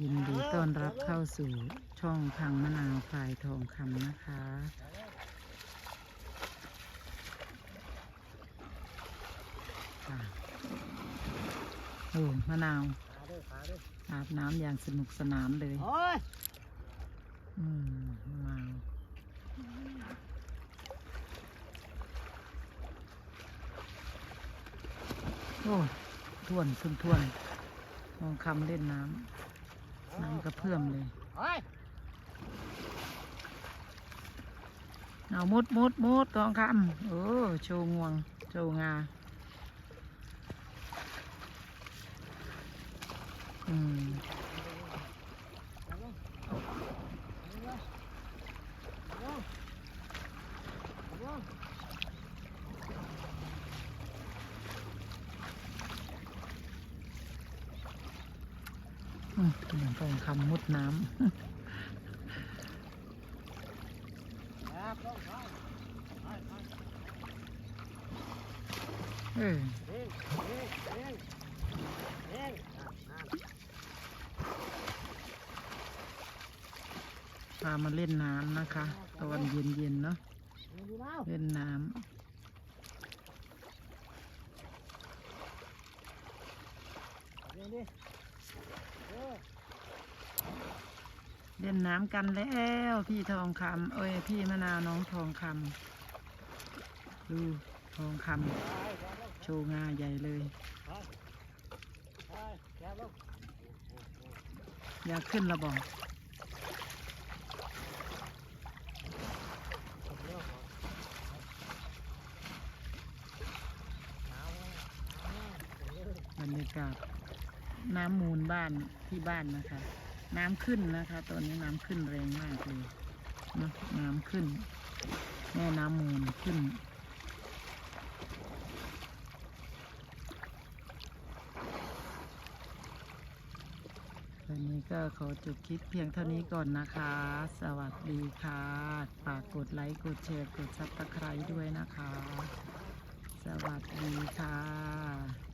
ยินดีต้อนรับเข้าสู่ช่องพังมะนาวพลายทองคำนะคะ ค่ะโอ้มะนาวขาด้วยขาด้วยอาบน้ำอย่างสนุกสนานเลย โอ้ย อืมมะนาวโอ้ทวนทวนทวนทองคำเล่นน้ำ น้ำกระเพื่อมเลยโอ้ยเอามุดมุดมุดทองคำโอ้โชว์งวง โชว์งา อืม อืม เหมือนทองคำมุดน้ำเออพามาเล่นน้ำนะคะ ตอนเย็นๆเนาะเล่นน้เร่งดิเออำ เล่นน้ำกันแล้วพี่ทองคำเอ้ยพี่มะนาวน้องทองคำดูทองคำโชว์งาใหญ่เลย อยากขึ้นระบอกเร็วหนาวหนาวเร็วบรรยากาศ น้ำมูลบ้านที่บ้านนะคะ น้ำขึ้นนะคะ ตอนนี้น้ำขึ้นแรงมากเลยนะน้ำขึ้น แม่น้ำมูลขึ้น วันนี้ก็ขอจบคลิปเพียงเท่านี้ก่อนนะคะ สวัสดีค่ะฝากกดไลค์กดแชร์กดซับสไครต์ด้วยนะคะ สวัสดีค่ะ